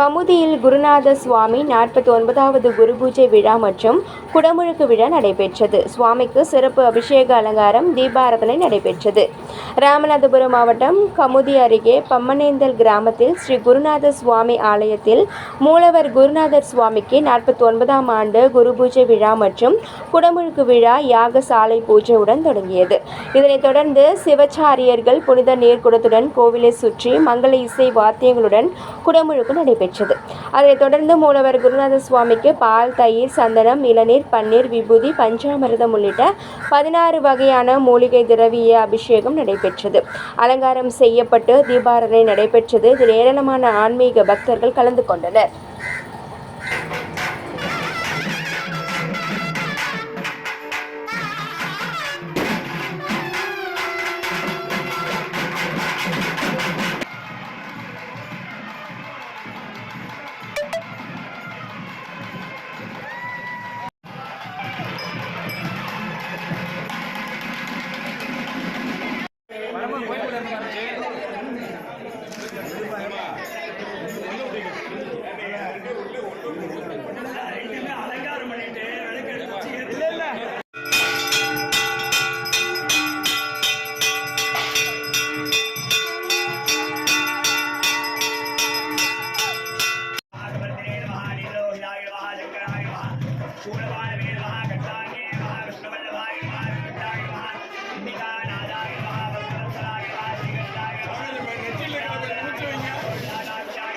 கமுதியில் குருநாத சுவாமி நாற்பத்தி ஒன்பதாவது குரு பூஜை விழா மற்றும் குடமுழுக்கு விழா நடைபெற்றது. சுவாமிக்கு சிறப்பு அபிஷேக அலங்காரம் தீபாராதனை நடைபெற்றது. ராமநாதபுரம் மாவட்டம் கமுதி அருகே பம்மனேந்தல் கிராமத்தில் ஸ்ரீ குருநாத சுவாமி ஆலயத்தில் மூலவர் குருநாதர் சுவாமிக்கு நாற்பத்தி ஒன்பதாம் ஆண்டு குரு பூஜை விழா மற்றும் குடமுழுக்கு விழா யாக சாலை பூஜையுடன் தொடங்கியது. இதனைத் தொடர்ந்து சிவச்சாரியர்கள் புனித நீர்க்குடத்துடன் கோவிலை சுற்றி மங்கள இசை வாத்தியங்களுடன் குடமுழுக்கு நடைபெற்றது. அதனைத் தொடர்ந்து மூலவர் குருநாத சுவாமிக்கு பால் தயிர் சந்தனம் இளநீர் பன்னீர் விபூதி பஞ்சாமிரதம் உள்ளிட்ட பதினாறு வகையான மூலிகை திரவிய அபிஷேகம் நடைபெற்றது. அலங்காரம் செய்யப்பட்டு தீபாரணை நடைபெற்றது. இதில் ஏராளமான ஆன்மீக பக்தர்கள் கலந்து கொண்டனர். नमः शूलपाणवे नमः कट्टाङ्गे नमः कृष्णवल्लभाय नमः वेङ्कटाय नमः अम्बिकानाथाय नमः भक्तवत्सलाय नमः श्रीकृष्णाय नमः नागाक्षाय